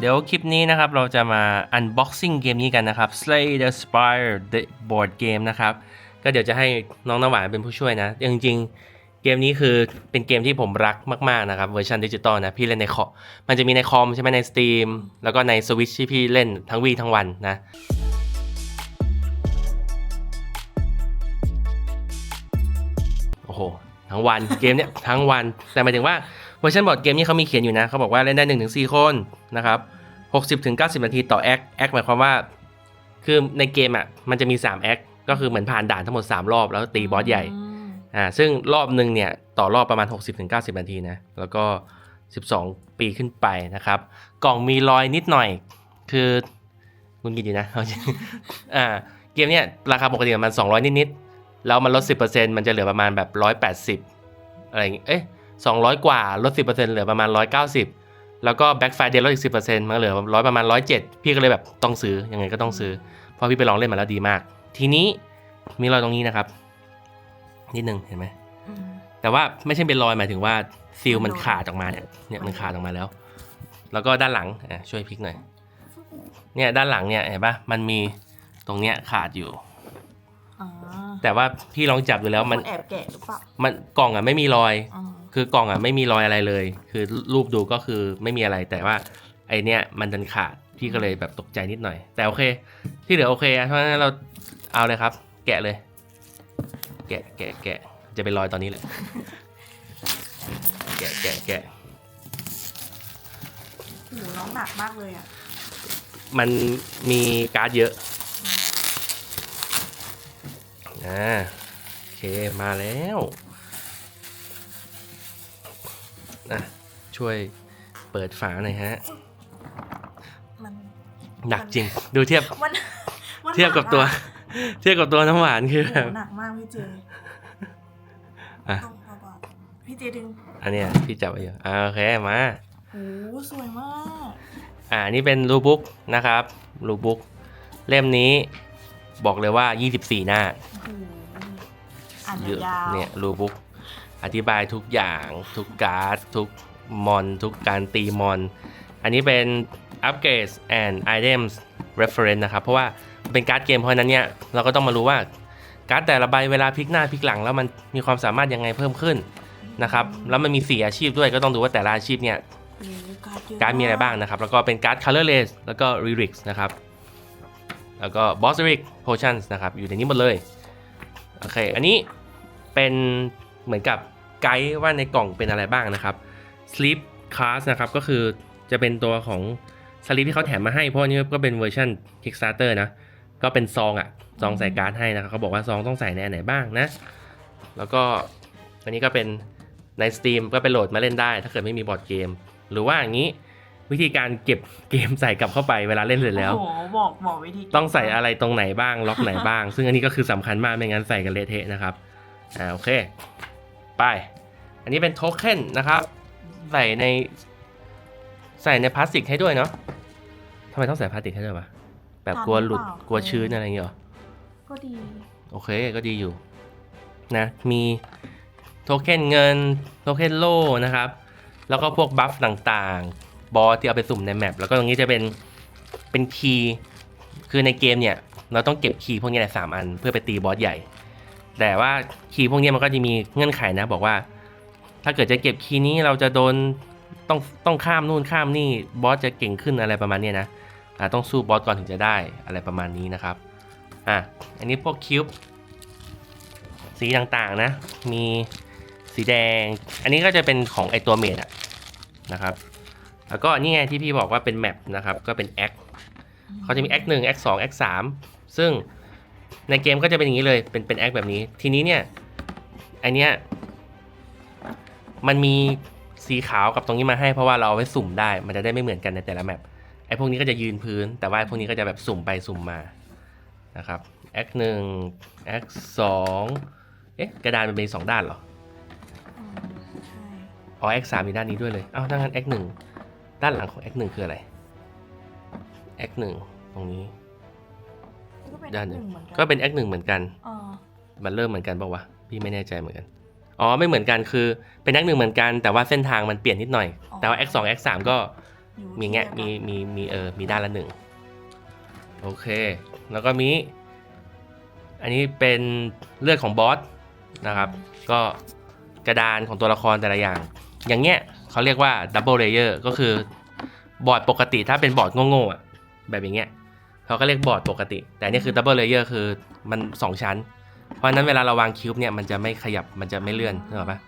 เดี๋ยวคลิปนี้นะครับเราจะมา unboxing เกมนี้กันนะครับ Slay the Spire the board game นะครับ ก็เดี๋ยวจะให้น้องน้ำหวานเป็นผู้ช่วยนะ จริงๆ เกมนี้คือเป็นเกมที่ผมรักมากๆนะครับเวอร์ชันดิจิตอลนะ พี่เล่นในคอมมันจะมีในคอมใช่ไหมใน Steam แล้วก็ใน Switch ที่พี่เล่นทั้งวีทั้งวันนะโอ้โหทั้งวันเกมเนี้ยทั้งวันแต่หมายถึงว่า เวอร์ชันบอร์ดเกมนี้เขามีเขียนอยู่นะเขาบอกว่าเล่นได้1นถึงสคนนะครับ60ถึง90 นาทีต่อแอคแอคหมายความว่า คือในเกมอะมันจะมี3แอคก็คือเหมือนผ่านด่านทั้งหมด 3 รอบแล้วตีบอสใหญ่อ่าซึ่งรอบหนึ่งเนี่ยต่อรอบประมาณ 60-90 นาทีนะแล้วก็ 12 ปีขึ้นไปนะครับ กล่องมีรอยนิดหน่อยคือคุณกินดีนะเอาจริงอ่าเกมเนี่ยราคาปกติประมาณ200 นิดๆแล้วมันลด 10%มันจะเหลือประมาณแบบ 180 อะไรอย่างงี้เอ๊ะ 200 กว่าลด 10%เหลือประมาณ 190 แล้วก็แบ็กไฟเดย์ลดอีก 10%มันก็เหลือร้อยประมาณ 107 พี่ก็เลยแบบต้องซื้อยังไงก็ต้องซื้อ เพราะพี่ไปลองเล่นมาแล้วดีมาก ทีนี้มีรอยตรงนี้นะครับ นิดนึงเห็นไหมแต่ว่าไม่ใช่เป็นรอยหมายถึงว่าซีลมันขาดออกมาเนี่ยเนี่ยมันขาดออกมาแล้ว แล้วก็ด้านหลังอะช่วยพลิกหน่อยเนี่ยด้านหลังเนี่ยเห็นปะมันมีตรงเนี้ยขาดอยู่อ๋อแต่ว่าพี่ลองจับดูแล้วมันแอบแกะหรือเปล่ามันกล่องอะไม่มีรอยอ๋อ คือกล่องอะไม่มีรอยอะไรเลย คือรูปดูก็คือไม่มีอะไรแต่ว่าไอเนี้ยมันดันขาดพี่ก็เลยแบบตกใจนิดหน่อย แต่โอเค ที่เหลือโอเคอะเพราะฉะนั้นเราเอาเลยครับ แกะเลย แกะแกะแกะจะเป็นรอยตอนนี้แหละแกะแกะแกะโหน้องหนักมากเลยอะ มันมีการ์ดเยอะอ่าโอเคมาแล้ว ช่วยเปิดฝาหน่อยฮะ มันหนักจริง ดูเทียบ มันมันเทียบกับตัวหนัอะเทียบกับตัวน้ำหวานคือโหแบบหนักมากพี่เจอะต้องเบาๆพี่เจดึงอันเนี้ยพี่จับไว้อยู่อ่าโอเคมาโหสวยมากอ่านี่เป็นรูบุ๊กนะครับรูบุ๊กเล่มนี้บอกเลยว่า 24 หน้าโอ้โหอ่านเยอะยาวๆเนี่ยรูบุ๊กอธิบายทุกอย่างทุกการ์ดทุก มอนทุกการตีมอน อันนี้เป็น upgrades and items reference นะครับ เพราะว่าเป็นการ์ดเกมเพราะนั้นเนี่ยเราก็ต้องมารู้ว่าการ์ดแต่ละใบเวลาพลิกหน้าพลิกหลัง แล้วมันมีความสามารถยังไงเพิ่มขึ้นนะครับ แล้วมันมี 4 อาชีพด้วยก็ต้องดูว่าแต่ละอาชีพเนี่ยการ์ดเยอะการ์ดมีอะไรบ้างนะครับ แล้วก็เป็นการ์ด colorless แล้วก็ lyrics นะครับ แล้วก็ boss lyric potions นะครับ อยู่ในนี้หมดเลย โอเค อันนี้เป็นเหมือนกับไกด์ว่าในกล่องเป็นอะไรบ้างนะครับ sleep class นะครับก็คือจะเป็นตัวของ sleep ที่เขาแถมมาให้เพราะอันนี้ก็เป็นเวอร์ชัน Kickstarter นะ ก็เป็นซองอะซองใส่การ์ดให้นะครับเขาบอกว่าซองต้องใส่ในอันไหนบ้างนะ แล้วก็อันนี้ก็เป็นใน Steam ก็ไปโหลดมาเล่นได้ ถ้าเกิดไม่มีบอร์ดเกม หรือว่าอย่างนี้วิธีการเก็บเกมใส่กลับเข้าไปเวลาเล่นเสร็จแล้ว โอ้โหบอกบอกวิธีต้องใส่อะไรตรงไหนบ้างล็อกไหนบ้าง ซึ่งอันนี้ก็คือสำคัญมากไม่งั้นใส่กันเละเทะนะครับอ่าโอเค ไป อันนี้เป็นโทเค็นนะครับ ใส่ใน ใส่ในพลาสติกให้ด้วยเนาะทำไมต้องใส่พลาสติกให้ด้วยวะแบบกลัวหลุดกลัวชื้นอะไรอย่างเงี้ยเหรอก็ดี โอเคก็ดีอยู่ นะ มีโทเค็นเงิน โทเค็นโล่นะครับ แล้วก็พวกบัฟต่างๆ บอสที่เอาไปสุ่มในแมปแล้วก็ตรงนี้จะเป็นเป็นคีย์คือในเกมเนี่ย เราต้องเก็บคีย์พวกนี้แหละสามอัน เพื่อไปตีบอสใหญ่ แต่ว่าคีย์พวกนี้มันก็จะมีเงื่อนไขนะ บอกว่า ถ้าเกิดจะเก็บคีย์นี้เราจะโดนต้องต้องข้ามนู่นข้ามนี่บอสจะเก่งขึ้นอะไรประมาณนี้นะอ่าต้องสู้บอสก่อนถึงจะได้อะไรประมาณนี้นะครับอะอันนี้พวกคิวบ์สีต่างๆนะมีสีแดง อันนี้ก็จะเป็นของไอตัวเมดอะนะครับแล้วก็นี่ไงที่พี่บอกว่าเป็นแมปนะครับก็เป็นแอคเขาจะมีแอคหนึ่งแอคสองแอคสามซึ่งในเกมก็จะเป็นอย่างนี้เลยเป็นเป็นแอคแบบนี้ ทีนี้เนี่ยอันเนี้ย มันมีสีขาวกับตรงนี้มาให้เพราะว่าเราเอาไว้สุ่มได้ มันจะได้ไม่เหมือนกันในแต่ละแมปไอพวกนี้ก็จะยืนพื้น แต่ว่าไอพวกนี้ก็จะแบบสุ่มไปสุ่มมานะครับ x 1 x 2เอ๊ะกระดานมันเป็นสองด้านเหรออืมใช่อ๋อ x 3มีด้านนี้ด้วยเลยเอ้าดังนั้น x 1ด้านหลังของ x 1คืออะไร x 1ตรงนี้ก็เป็นด้านหนึ่งหมือนกันก็เป็น x 1เหมือนกันอ๋อมันเริ่มเหมือนกันเปล่าวะพี่ไม่แน่ใจเหมือนกัน อ๋อไม่เหมือนกันคือเป็น x 1เหมือนกันแต่ว่าเส้นทางมันเปลี่ยนนิดหน่อย แต่ว่า x 2 x 3ก็อยู่มีแงะที่มีเดียวกันมีมีเออมีด้านละหนึ่งโอเค แล้วก็มีอันนี้เป็นเลือดของบอสนะครับ ก็กระดานของตัวละครแต่ละอย่าง อย่างเงี้ยเขาเรียกว่าดับเบิลเลเยอร์ก็คือบอร์ดปกติถ้าเป็นบอร์ดโง่ๆอะแบบอย่างเงี้ยเขาก็เรียกบอร์ดปกติ แต่อันนี่คือดับเบิลเลเยอร์คือมันสองชั้น เพราะฉะนั้นเวลาเราวางคิวบ์เนี่ยมันจะไม่ขยับมันจะไม่เลื่อนนึกออกปะ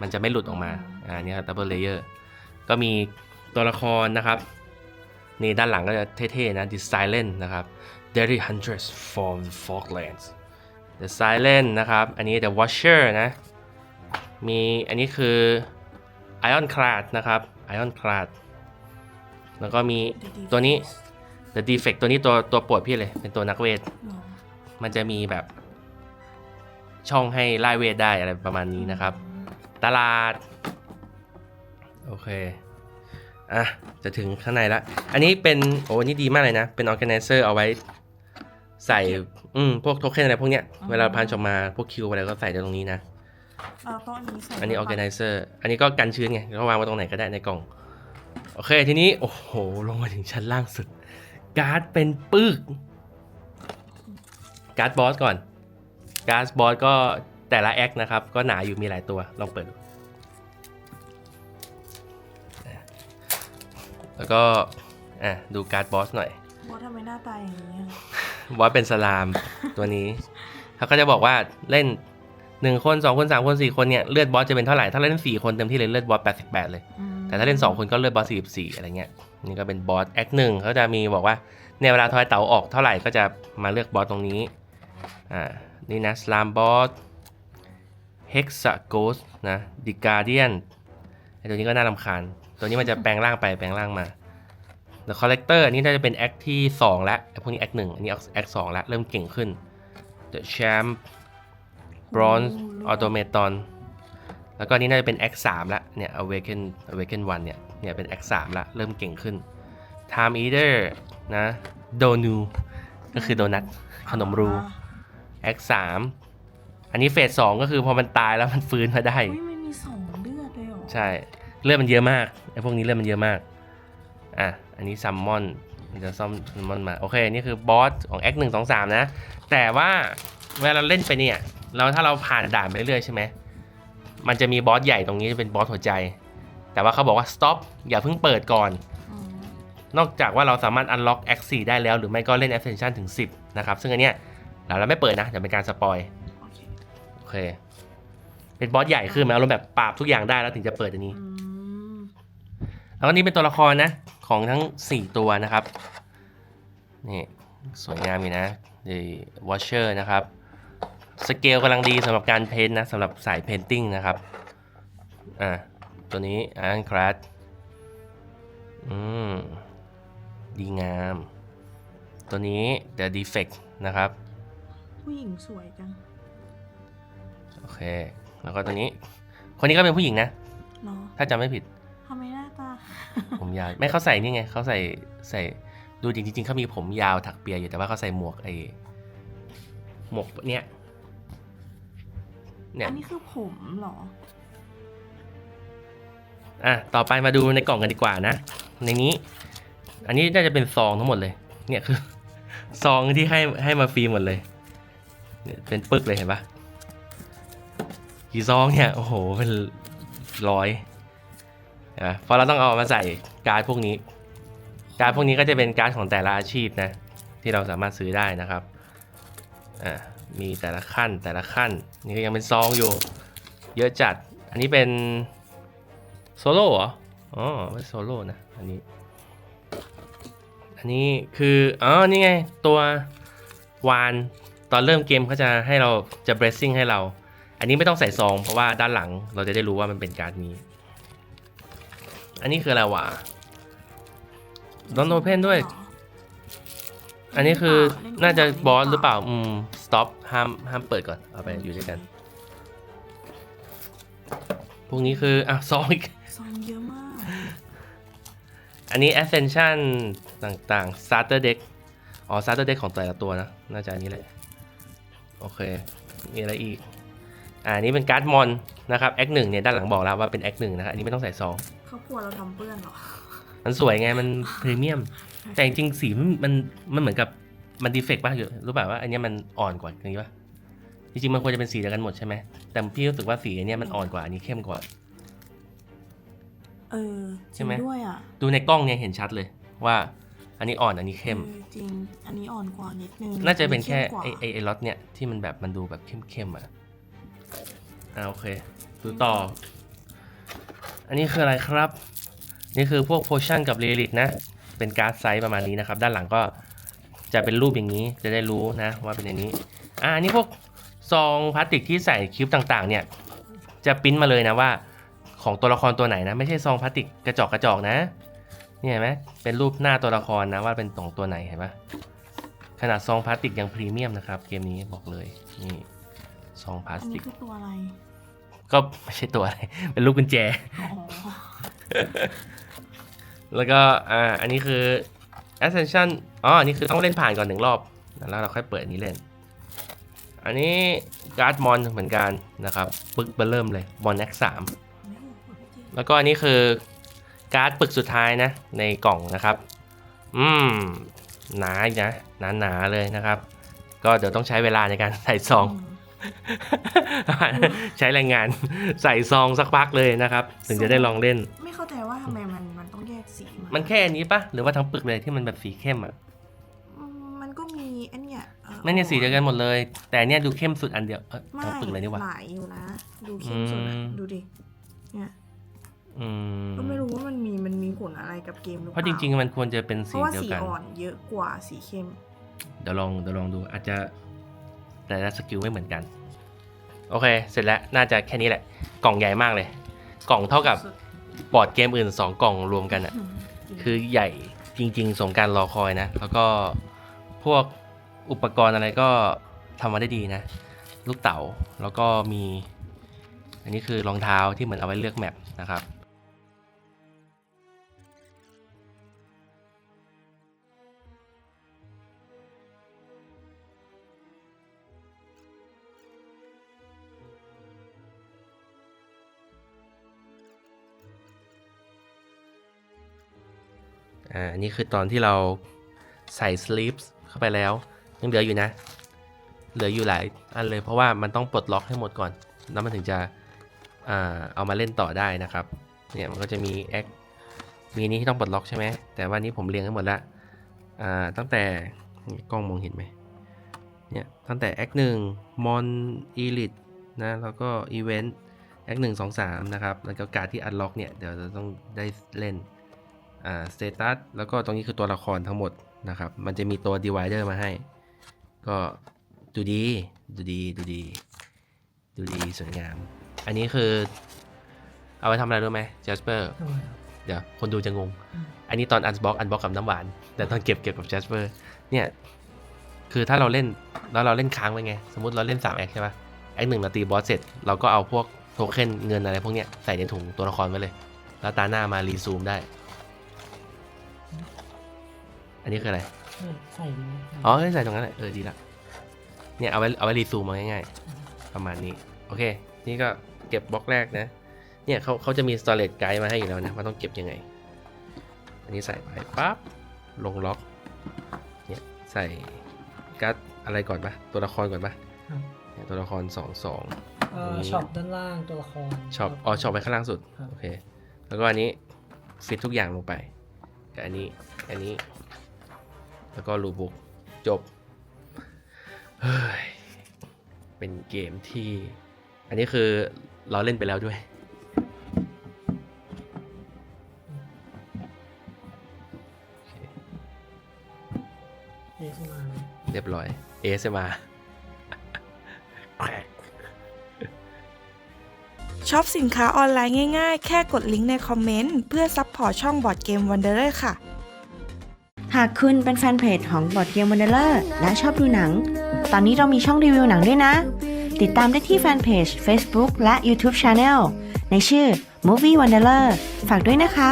มันจะไม่หลุดออกมาอ่านี่ครับดับเบิลเลเยอร์ก็มีตัวละครนะครับ นี่ด้านหลังก็จะเท่ๆนะ The Silent นะครับ Dirty Hunters from Falklands The Silent นะครับ อันนี้ The Watcher นะ มีอันนี้คือ Ironclad นะครับ Ironclad แล้วก็มี The Defense ตัวนี้ The Defect ตัวนี้ตัวตัวปวดพี่เลย เป็นตัวนักเวทหรอมันจะมีแบบ ช่องให้ไล่เวทได้อะไรประมาณนี้นะครับ ตลาด โอเค อะ จะถึงข้างในละ อันนี้เป็น โอ้อันนี่ดีมากเลยนะ เป็น organizer เอาไว้ใส่ อืม พวกโทเค็นอะไรพวกเนี้ย เวลาพันจบมา พวกคิวอะไรก็ใส่ในตรงนี้นะเอาต้องอันนี้ใส่อันนี้ด้วยปะ organizer อันนี้ก็กันชื้นไงก็วางไว้ตรงไหนก็ได้ในกล่อง โอเค ทีนี้ โอ้โห ลงมาถึงชั้นล่างสุด การ์ดเป็นปึก การ์ดบอสก่อน การ์ดบอสก็แต่ละแอคนะครับ ก็หนาอยู่มีหลายตัวลองเปิดดูแล้วก็อะดูการ์ดบอสหน่อย บอสทำไมหน้าตาอย่างนี้อะบอสเป็นสลามตัวนี้ เขาก็จะบอกว่าเล่นหนึ่งคนสองคนสามคนสี่คนเนี่ยเลือดบอสจะเป็นเท่าไหร่ ถ้าเล่นสี่คนเต็มที่เลยเลือดบอสแปดสิบแปดเลย อืมแต่ถ้าเล่น2คนก็เลือดบอส44อะไรเงี้ย นี่ก็เป็นบอสแอคหนึ่งเขาจะมีบอกว่าเนี่ยเวลาทอยเต๋าออกเท่าไหร่ก็จะมาเลือกบอสตรงนี้ อ่า นี่นะ สลามบอสเฮกซาโกสนะดิการเดียนไอตัวนี้ก็น่ารำคาญ ตัวนี้มันจะแปลงร่างไปแปลงร่างมา The Collector อันนี้น่าจะเป็นแอคที่ 2 แล้วไอพวกนี้แอคหนึ่งอันนี้แอคสองแล้วเริ่มเก่งขึ้น The Champ Bronze Automaton แล้วก็นนี้น่าจะเป็น X 3ละเนี่ย Awaken Awaken 1เนี่ยเนี่ยเป็น X 3ละเริ่มเก่งขึ้น Time Eater นะ Donu ก็คือโดนัทขนมรู อ่า X 3อันนี้เฟส2ก็คือพอมันตายแล้วมันฟื้นมาได้ อุ้ยมันมีสองเลือดเลยเหรอใช่ เลือดมันเยอะมากไอ้พวกนี้เลือดมันเยอะมาก อะ อันนี้ซัมมอนมันจะซ่อมซัมมอนมา โอเค นี่คือบอสของ X 1 2 3นะ แต่ว่าเวลาเราเล่นไปเนี่ย เราถ้าเราผ่านด่านไปเรื่อยๆใช่ไหม มันจะมีบอสใหญ่ตรงนี้จะเป็นบอสหัวใจ แต่ว่าเขาบอกว่า stop อย่าเพิ่งเปิดก่อน อืมนอกจากว่าเราสามารถ unlock X 4ได้แล้ว หรือไม่ก็เล่น Ascension ถึง 10 นะครับ ซึ่งอันเนี้ย เราเราไม่เปิดนะเดี๋ยวเป็นการสปอยโอเคโอเคเป็นบอสใหญ่ขึ้นมันอารมณ์แบบปราบทุกอย่างได้แล้วถึงจะเปิดอันนี้อืมแล้วก็นี่เป็นตัวละครนะ ของทั้ง4ตัวนะครับ นี่สวยงามอยู่นะ The Watcher นะครับ สเกลกำลังดีสำหรับการเพ้นท์นะสำหรับสายเพนติ้งนะครับ อ่าตัวนี้อันครัดอืม ดีงาม ตัวนี้ The Defect นะครับ ผู้หญิงสวยจัง โอเค แล้วก็ตัวนี้ คนนี้ก็เป็นผู้หญิงนะเนาะถ้าจำไม่ผิด ทำไมหน้าตา ผมยาว ไม่เขาใส่นี่ไง เขาใส่ใส่ดูจริงๆเขามีผมยาวถักเปียอยู่แต่ว่าเขาใส่หมวกไอ้หมวกเนี้ยเนี่ย อันนี้คือผมเหรอ อะ ต่อไปมาดูในกล่องกันดีกว่านะ ในนี้ อันนี้น่าจะเป็นซองทั้งหมดเลย เนี่ยคือ ซองที่ให้ให้มาฟรีหมดเลย เป็นปึกเลยเห็นปะกี่ซองเนี่ย โอ้โห เป็นร้อยเห็นปะเพราะเราต้องเอามาใส่การ์ดพวกนี้ การ์ดพวกนี้ก็จะเป็นการ์ดของแต่ละอาชีพนะ ที่เราสามารถซื้อได้นะครับ อ่า มีแต่ละขั้นแต่ละขั้น นี่ก็ยังเป็นซองอยู่ เยอะจัด อันนี้เป็นโซโล่เหรอ อ๋อไม่โซโล่นะ อันนี้ อันนี้คือ อ๋อ นี่ไง ตัววาน ตอนเริ่มเกมเขาจะให้เราจะ blessing ให้เรา อันนี้ไม่ต้องใส่ซองเพราะว่าด้านหลังเราจะได้รู้ว่ามันเป็นการ์ดนี้ อันนี้คืออะไรวะ Don't open ด้วยเหรออันนี้คือเล่นน่าจะเล่นบอสหรือเปล่า อืม stop ห้ามห้ามเปิดก่อน เอาไปอยู่ด้วยกัน พวกนี้คืออะซองอีกซองเยอะมาก อันนี้ Ascension ต่างๆ Starter Deck อ๋อ Starter Deck ของแต่ละตัวนะ น่าจะอันนี้แหละ โอเค มีอะไรอีก อ่าอันนี้เป็นการ์ดมอนนะครับ Act 1เนี่ยด้านหลังบอกแล้วว่าเป็น Act 1นะครับอันนี้ไม่ต้องใส่ซองเขากลัวเราทำเปื้อนเหรอ มันสวยไงมันพรีเมียม แต่จริงๆสีมันมันมันเหมือนกับมันดีเฟกต์ป่ะอยู่รู้ป่ะว่าอันเนี้ยมันอ่อนกว่าอันนี้ป่ะจริงๆมันควรจะเป็นสีเดียวกันหมดใช่ไหมแต่พี่รู้สึกว่าสีอันเนี้ยมันอ่อนกว่าอันนี้เข้มกว่า เออใช่ไหมจริงด้วยอะ ดูในกล้องเนี่ยเห็นชัดเลยว่า อันนี้อ่อนอันนี้เข้ม ออจริง อันนี้อ่อนกว่านิดนึงน่าจะเป็นแค่ข้มกว่าไอไอไอล็อตเนี่ยที่มันแบบมันดูแบบเข้มๆอะอ่าโอเคดูต่อ อันนี้คืออะไรครับ นี่คือพวกโพชั่นกับเรลิกนะ เป็นการ์ดไซส์ประมาณนี้นะครับ ด้านหลังก็จะเป็นรูปอย่างนี้จะได้รู้นะว่าเป็นอย่างนี้ อ่าอันนี้พวกซองพลาสติกที่ใส่คิวบต่างๆ เนี่ย จะปริ้นมาเลยนะว่า ของตัวละครตัวไหนนะ ไม่ใช่ซองพลาสติกกระจอกกระจอกนะ นี่เห็นไหมเป็นรูปหน้าตัวละครนะว่าเป็นของตัวไหนเห็นปะขนาดซองพลาสติกยังพรีเมียมนะครับ เกมนี้บอกเลยนี่ซองพลาสอันตินี้ก คือตัวอะไรก็ไม่ใช่ตัวอะไร เป็นรูปกุญแจ อ๋อแล้วก็อ่าอันนี้คือ Ascension อ๋ออันนี้คือต้องเล่นผ่านก่อนหนึ่งรอบแล้วเราค่อยเปิดอันนี้เล่น อันนี้การ์ดมอนเหมือนกันนะครับปึกเบอร์เริ่มเลยมอน X3 ไม่ถูกเปิดไม่จริงแล้วก็อันนี้คือ การ์ดปึกสุดท้ายนะ ในกล่องนะครับ อืมหนาอีกนะหนาหนาๆเลยนะครับ ก็เดี๋ยวต้องใช้เวลาในการใส่ซอง ใช้แรงงานใส่ซองสักพักเลยนะครับ ถึงจะได้ลองเล่น ไม่เข้าใจว่าทำไมมันมันต้องแยกสีามันแค่อันนี้ปะหรือว่าทั้งปึกเลยที่มันแบบสีเข้มอะอืมมันก็มีอันเนี้ยอ่อไม่เนี่ยสีเดียวกันหมดเลย แต่อันเนี้ยดูเข้มสุดอันเดียวเออไม่ทั้งปึกเลยนี่หว่าหลายอยู่นะดูเข้มสุดอะอืมดูดิเนี่ย อืมก็ไม่รู้ว่ามันมีมันมีผลอะไรกับเกมหรือเพเปล่าราะจริง ๆ มันควรจะเป็นเพสีราะว่าเดียวสีกัน อ่อนเยอะกว่าสีเข้ม เดี๋ยวลองเดี๋ยวลองดูอาจจะแต่ละสกิลไม่เหมือนกัน โอเค เสร็จแล้วน่าจะแค่นี้แหละ กล่องใหญ่มากเลย กล่องเท่ากับบอร์ดเกมอื่น 2 กล่องรวมกันอะคือใหญ่จริง ๆ สมการรอคอยนะ แล้วก็พวกอุปกรณ์อะไรก็ทำมาได้ดีนะ ลูกเต๋าแล้วก็มี อันนี้คือรองเท้าที่เหมือนเอาไว้เลือกแมปนะครับ อ่าอันนี้คือตอนที่เราใส่ sleep เข้าไปแล้ว ยังเหลืออยู่นะ เหลืออยู่หลายอันเลยเพราะว่ามันต้องปลดล็อกให้หมดก่อน แล้วมันถึงจะอ่าเอามาเล่นต่อได้นะครับ เนี่ยมันก็จะมีแอคมีนี้ที่ต้องปลดล็อกใช่ไหม แต่ว่านี้ผมเรียงให้หมดละอ่าตั้งแต่กล้องมองเห็นไหมเนี่ยตั้งแต่แอคหนึ่งมอนอีลิทนะแล้วก็อีเวนต์แอคหนึ่งสองสามนะครับ แล้วก็การที่อันล็อกเนี่ย เดี๋ยวจะต้องได้เล่น สเตตัสแล้วก็ตรงนี้คือตัวละครทั้งหมดนะครับ มันจะมีตัว divider มาให้ ก็ดูดี ดูดี ดูดี ดูดีสวยงาม อันนี้คือ เอาไปทำอะไรรู้ไหม Jasper ทำไมครับเดี๋ยวคนดูจะงง อันนี้ตอน unbox unbox กับน้ำหวาน แต่ตอนเก็บเก็บกับ Jasper เนี่ย คือถ้าเราเล่น แล้วเราเล่นค้างไว้ไง สมมติเราเล่น3แอคใช่ปะแอคหนึ่งเราตีบอสเสร็จ เราก็เอาพวกโทเค็นเงินอะไรพวกเนี้ยใส่ในถุงตัวละครไว้เลย แล้วตาหน้ามารีซูมได้ อันนี้คืออะไรใช่ใส่ดีไหมอ๋อใส่ตรงนั้นแหละเออดีละเนี่ยเอาไว้เอาไว้รีซูมมาง่ายๆประมาณนี้ โอเค นี่ก็เก็บบล็อกแรกนะ เนี่ยเขาเขาจะมี storage guide มาให้อยู่แล้วนะว่าต้องเก็บยังไง อันนี้ใส่ไปปั๊บลงล็อก เนี่ยใส่การ์ดอะไรก่อนปะตัวละครก่อนปะครับเนี่ยตัวละครสองสองเอ่อนี่ช็อปด้านล่างตัวละครช็อปอ๋อช็อปไปข้างล่างสุดครับโอเค แล้วก็อันนี้ฟิตทุกอย่างลงไปกับอันนี้ อันนี้ แล้วก็รูบุกจบ เฮ้ย เป็นเกมที่ อันนี้คือเราเล่นไปแล้วด้วย เอสมาเรียบร้อย ASMR ช็อปสินค้าออนไลน์ง่ายๆ แค่กดลิงก์ในคอมเมนต์ เพื่อซัพพอร์ตช่องบอร์ดเกมวันเดอร์ค่ะ หากคุณเป็นแฟนเพจของบอดเกมวันเดอร์และชอบดูหนัง ตอนนี้เรามีช่องรีวิวหนังด้วยนะ ติดตามได้ที่แฟนเพจ Facebook และ YouTube Channel ในชื่อ Movie Wanderer ฝากด้วยนะคะ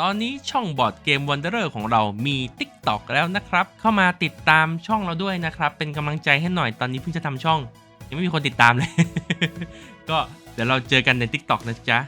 ตอนนี้ช่องบอร์ดเกม Wanderer ของเรามี TikTok แล้วนะครับ เข้ามาติดตามช่องเราด้วยนะครับ เป็นกำลังใจให้หน่อยตอนนี้เพิ่งจะทำช่อง ยังไม่มีคนติดตามเลย ก็เดี๋ยวเราเจอกันใน TikTok นะจ๊ะ